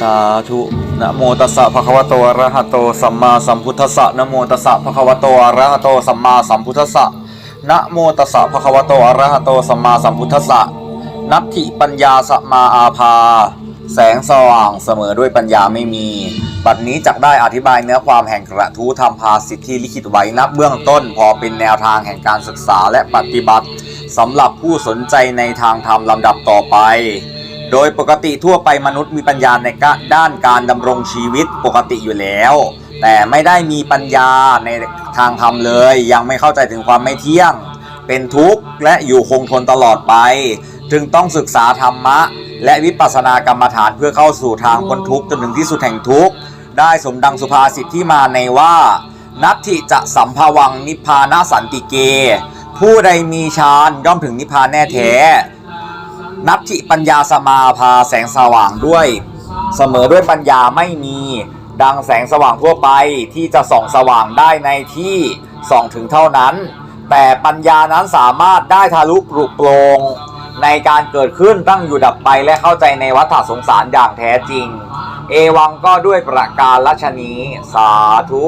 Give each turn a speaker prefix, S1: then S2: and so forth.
S1: สาธุนะโมตัสสะภะคะวะโตอะระหะโตสัมมาสัมพุทธัสสะนะโมตัสสะภะคะวะโตอะระหะโตสัมมาสัมพุทธัสสะนะโมตัสสะภะคะวะโตอะระหะโตสัมมาสัมพุทธัสสะนัตถิปัญญาสมาอาภา แสงสว่างเสมอด้วยปัญญาไม่มี บัดนี้จักได้อธิบายเนื้อความแห่งกระทู้ธรรมภาสิทธิลิขิตไว้นับเบื้องต้นพอเป็นแนวทางแห่งการศึกษาและปฏิบัติสำหรับผู้สนใจในทางธรรมลำดับต่อไป โดยปกติทั่วไปมนุษย์มีปัญญาในด้านการดำรงชีวิตปกติอยู่แล้ว แต่ไม่ได้มีปัญญาในทางธรรมเลย ยังไม่เข้าใจถึงความไม่เที่ยง เป็นทุกข์และอยู่คงทนตลอดไป จึงต้องศึกษาธรรมะ และวิปัสสนากรรมฐานเพื่อเข้าสู่ทางพ้นทุกข์จนถึงที่สุดแห่งทุกข์ได้สมดังสุภาษิตที่มาในว่า นัตถิจะสัมภวังนิพพานาสันติเก ผู้ใดมีฌานย่อมถึงนิพพานแน่แท้ นัตถิปัญญาสมาพาแสงสว่างด้วย เสมอด้วยปัญญาไม่มี ดังแสงสว่างทั่วไปที่จะส่องสว่างได้ในที่ส่องถึงเท่านั้น แต่ปัญญานั้นสามารถได้ทะลุปลุกโปรงในการเกิดขึ้นตั้งอยู่ดับไปและเข้าใจในวัฏสงสารอย่างแท้จริง เอวังก็ด้วยประการลัชนีสาธุ